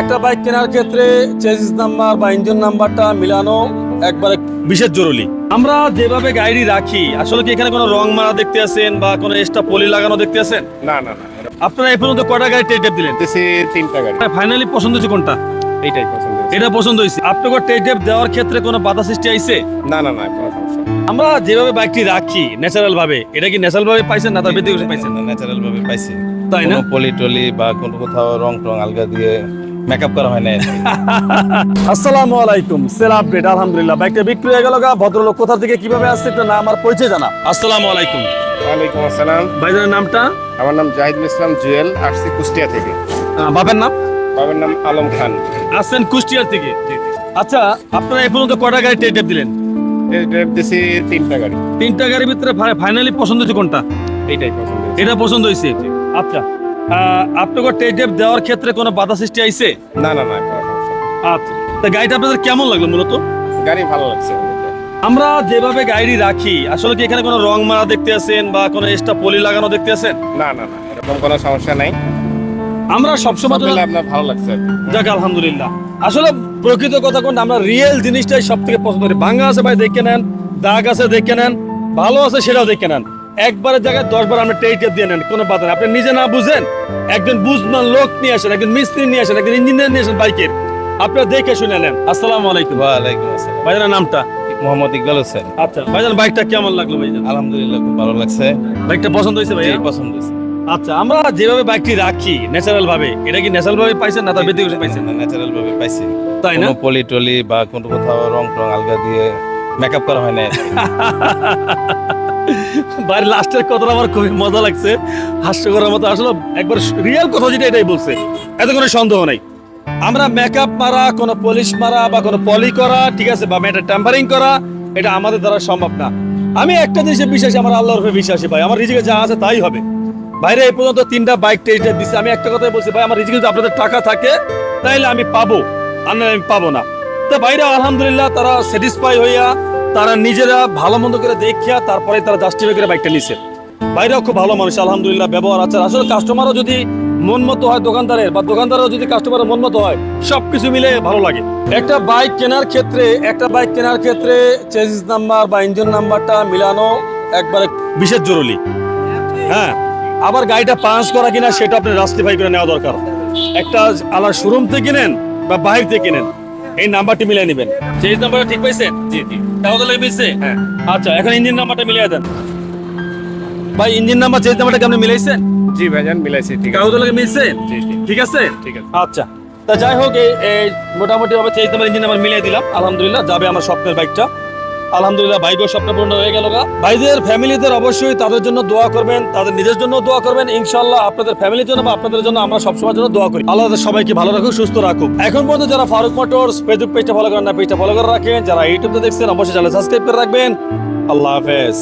একটা বাইক কেনার ক্ষেত্রে চেসিস নাম্বার বা ইঞ্জিন নাম্বারটা মিলানো একবারে বিশেষ জরুরি। আমরা যেভাবে গাড়ি রাখি আসলে কি এখানে কোনো রং মারা দেখতে আছেন বা কোনো এক্সট্রা পলি লাগানো দেখতে আছেন না না না আপনারা এই পর্যন্ত কটা গাড়ি টেস্ট দিলেন? তিনটা গাড়ি। ফাইনালি পছন্দ হয়েছে কোনটা? এইটাই পছন্দ এটা পছন্দ হয়েছে। আপনাকে টেস্ট ড্রাইভ দেওয়ার ক্ষেত্রে কোনো বাধা সৃষ্টি আইছে না না না কোনো সমস্যা আমরা যেভাবে বাইকটি রাখি ন্যাচারাল ভাবে এটা কি ন্যাচারাল ভাবে পাইছেন না তার ব্যক্তিগত পাইছেন? না ন্যাচারাল ভাবে পাইছি। তাই না? পলি টলি বা কোনো কোথাও রং টং আলগা দিয়ে মেকআপ করা হয় না আসসালামু আলাইকুম সেল আপডেট আলহামদুলিল্লাহ। বাইকটা বিক্রি হয়ে গেল গা ভদ্রলোক কোথা থেকে কীভাবে আসছে একটা নাম আর পরিচয় জানা আসসালামু আলাইকুম। ওয়ালাইকুম আসসালাম। ভাইজানের নামটা? আমার নাম জাহিদুল ইসলাম জুয়েল আসছি কুষ্টিয়া থেকে। বাবার নাম? বাবার নাম আলম খান। আসছেন কুষ্টিয়ার থেকে? আচ্ছা আপনারা এই পর্যন্ত কটা গাড়ি টেট দিলেন? দেশে তিনটা গাড়ি। তিনটা গাড়ির ভিতরে ফাইনালি পছন্দ হয়েছে কোনটা? এইটাই পছন্দ এটা পছন্দ হয়েছে? আচ্ছা। আপনাকে টেট দেওয়ার ক্ষেত্রে কোনো বাধা সৃষ্টি আইছে? না না না কোনো। আচ্ছা। তা গাড়িটা আপনাদের কেমন লাগল মূলত? গাড়ি ভালো লাগছে। আমরা যেভাবে গাড়ি রাখি আসলে কি এখানে কোনো রং মারা দেখতে আছেন বা কোনো এক্সট্রা পলি লাগানো দেখতে আছেন? না না না এরকম কোনো সমস্যা নাই। আমরা সবসময় আপনার ভালো লাগছে যাক আলহামদুলিল্লাহ। আসলে প্রকৃত কথা কোনটা আমরা রিয়েল জিনিসটাই সব থেকে পছন্দ করি। ভাঙা আছে ভাই দেখে নেন দাগ আছে দেখে নেন ভালো আছে সেটাও দেখে নেন। একবারের জায়গায় দশ বার আপনি টেই দিয়ে নেন কোনো বাধা নেই। আপনি নিজে না বুঝেন একজন বুঝমান লোক নিয়ে আসেন একজন মিস্ত্রি নিয়ে আসেন একজন ইঞ্জিনিয়ার নিয়ে আসেন বাইকের। আপনারা দেখে শুনে নেন। আসসালামু আলাইকুম। ওয়ালাইকুম আসসালাম। ভাইজানের নামটা? মোহাম্মদ ইকবাল হোসেন। আচ্ছা ভাইজান বাইকটা কেমন লাগল ভাইজান? আলহামদুলিল্লাহ খুব ভালো লাগছে। বাইকটা পছন্দ হয়েছে জি, ভাইয়া পছন্দ হয়েছে। আচ্ছা আমরা যেভাবে বাইকটি রাখি ন্যাচারাল ভাবে এটা কি ন্যাচারাল ভাবে পাইছেন না তার ব্যক্তিগত পাইছেন? ন্যাচারাল ভাবে পাইছি। তাই না? পলি টলি বা কোনো কোথাও রং টং আলগা দিয়ে মেকআপ করা হয় না। বাইরে লাস্টের কথাটা আমার খুবই মজা লাগছে মতো আসলে একবার রিয়েল কথা যেটা এটাই বলছে, এত কোনো সন্দেহ নাই। আমরা মেকআপ মারা, কোনো পলিশ মারা বা কোনো পলি করা, ঠিক আছে, বা এটা টেম্পারিং করা, এটা আমাদের দ্বারা সম্ভব না। আমি একটা জিনিসে বিশ্বাসী, আমার আল্লাহর বিশ্বাসী ভাই, আমার রিজিকে যা আছে তাই হবে। বাইরে এই পর্যন্ত তিনটা বাইক টেস্ট দিচ্ছে আমি একটা কথাই বলছি, ভাই, আমার রিজিকে আপনাদের টাকা থাকে, তাইলে আমি পাবো, আর আমি পাবো না। তো বাইরে আলহামদুলিল্লাহ, তারা স্যাটিসফাই হইয়া তারা নিজেরা ভালো মন্দ করে দেখিয়া তারপরে তারা জাস্টিফাই করে বাইকটা নিছে। বাইরেও খুব ভালো মানুষ, আলহামদুলিল্লাহ, ব্যবহার আছে। আসলে কাস্টমারও যদি মন মতো হয় দোকানদারের বা দোকানদারও যদি কাস্টমারের মন মতো হয়, সবকিছু মিলে ভালো লাগে। একটা বাইক কেনার ক্ষেত্রে, একটা বাইক কেনার ক্ষেত্রে চেসিস নাম্বার বা ইঞ্জিন নাম্বারটা মিলানো একবারে বিশেষ জরুরি। হ্যাঁ আবার গাড়িটা পাঞ্চ করা কিনা সেটা আপনি রাস্টিফাই করে নেওয়া দরকার। একটা আলার শোরুম থেকে নেন বা বাইরে থেকে নেন এই নাম্বারটি মিলিয়ে নেবেন। সেই নাম্বারটা ঠিক পাইছেন জি জি। তাহলে লাগে মিলছে? হ্যাঁ। আচ্ছা এখন ইঞ্জিন নাম্বারটা মিলিয়ে দেন। ভাই ইঞ্জিন নাম্বার চেঞ্জ নাম্বারটা কি আপনি মিলাইছেন? জি ভাইজান মিলাইছি ঠিক আছে। কাগজ লাগে মিলছে? জি জি। ঠিক আছে? ঠিক আছে। আচ্ছা। তা যাই হোক এই এই মোটামুটি ভাবে চেঞ্জ নাম্বার ইঞ্জিন নাম্বার মিলিয়ে দিলাম। আলহামদুলিল্লাহ যাবে আমার স্বপ্নের বাইকটা। আলহামদুলিল্লাহ ভাইগো স্বপ্ন পূর্ণ হয়ে গেল গা। ভাইদের ফ্যামিলিদের অবশ্যই তাদের জন্য দোয়া করবেন, তাদের নিজের জন্য দোয়া করবেন। ইনশাল্লাহ আপনাদের ফ্যামিলির জন্য বা আপনাদের জন্য আমরা সবসময় জন্য দোয়া করি। আল্লাহ সবাইকে ভালো রাখুক, সুস্থ রাখুক। এখন পর্যন্ত যারা ফারুক মোটরস ফেসবুক পেজটা ফলো করেন না, পেজটা ফলো করে রাখেন। যারা ইউটিউবে দেখছেন, অবশ্যই চ্যানেল সাবস্ক্রাইব করে রাখবেন। আল্লাহ হাফেজ।